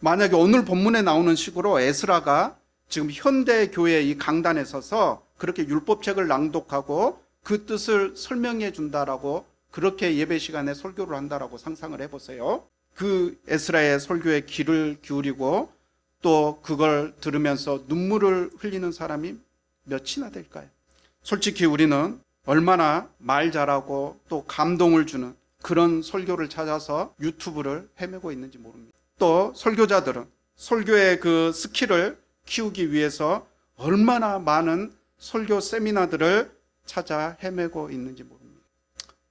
만약에 오늘 본문에 나오는 식으로 에스라가 지금 현대 교회 이 강단에 서서 그렇게 율법책을 낭독하고 그 뜻을 설명해 준다라고 그렇게 예배 시간에 설교를 한다라고 상상을 해 보세요. 그 에스라의 설교에 귀를 기울이고 또 그걸 들으면서 눈물을 흘리는 사람이 몇이나 될까요? 솔직히 우리는 얼마나 말 잘하고 또 감동을 주는 그런 설교를 찾아서 유튜브를 헤매고 있는지 모릅니다. 또 설교자들은 설교의 그 스킬을 키우기 위해서 얼마나 많은 설교 세미나들을 찾아 헤매고 있는지 모릅니다.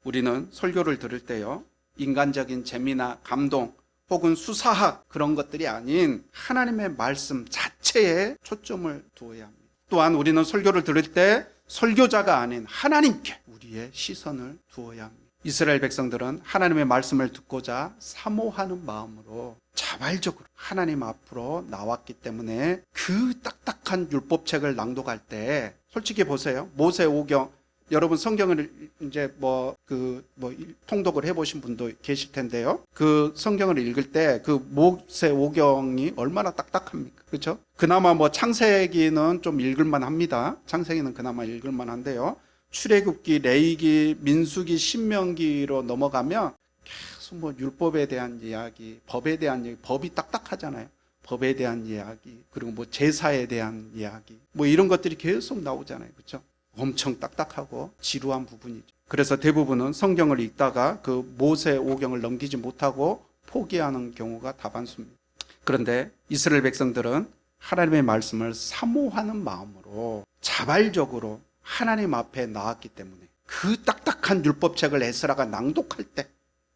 우리는 설교를 들을 때요, 인간적인 재미나 감동 혹은 수사학 그런 것들이 아닌 하나님의 말씀 자체에 초점을 두어야 합니다. 또한 우리는 설교를 들을 때 설교자가 아닌 하나님께 우리의 시선을 두어야 합니다. 이스라엘 백성들은 하나님의 말씀을 듣고자 사모하는 마음으로 자발적으로 하나님 앞으로 나왔기 때문에 그 딱딱한 율법책을 낭독할 때 솔직히 보세요. 모세 오경 여러분 성경을 이제 뭐 그뭐 통독을 해보신 분도 계실 텐데요. 그 성경을 읽을 때 그 모세 오경이 얼마나 딱딱합니까? 그렇죠? 그나마 뭐 창세기는 좀 읽을만 합니다. 창세기는 그나마 읽을만 한데요. 출애굽기, 레이기, 민수기, 신명기로 넘어가면 계속 뭐 율법에 대한 이야기, 법에 대한 이야기, 법이 딱딱하잖아요. 법에 대한 이야기, 그리고 뭐 제사에 대한 이야기, 뭐 이런 것들이 계속 나오잖아요. 그렇죠? 엄청 딱딱하고 지루한 부분이죠. 그래서 대부분은 성경을 읽다가 그 모세 오경을 넘기지 못하고 포기하는 경우가 다반수입니다. 그런데 이스라엘 백성들은 하나님의 말씀을 사모하는 마음으로 자발적으로 하나님 앞에 나왔기 때문에 그 딱딱한 율법책을 에스라가 낭독할 때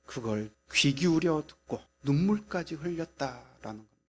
그걸 귀 기울여 듣고 눈물까지 흘렸다라는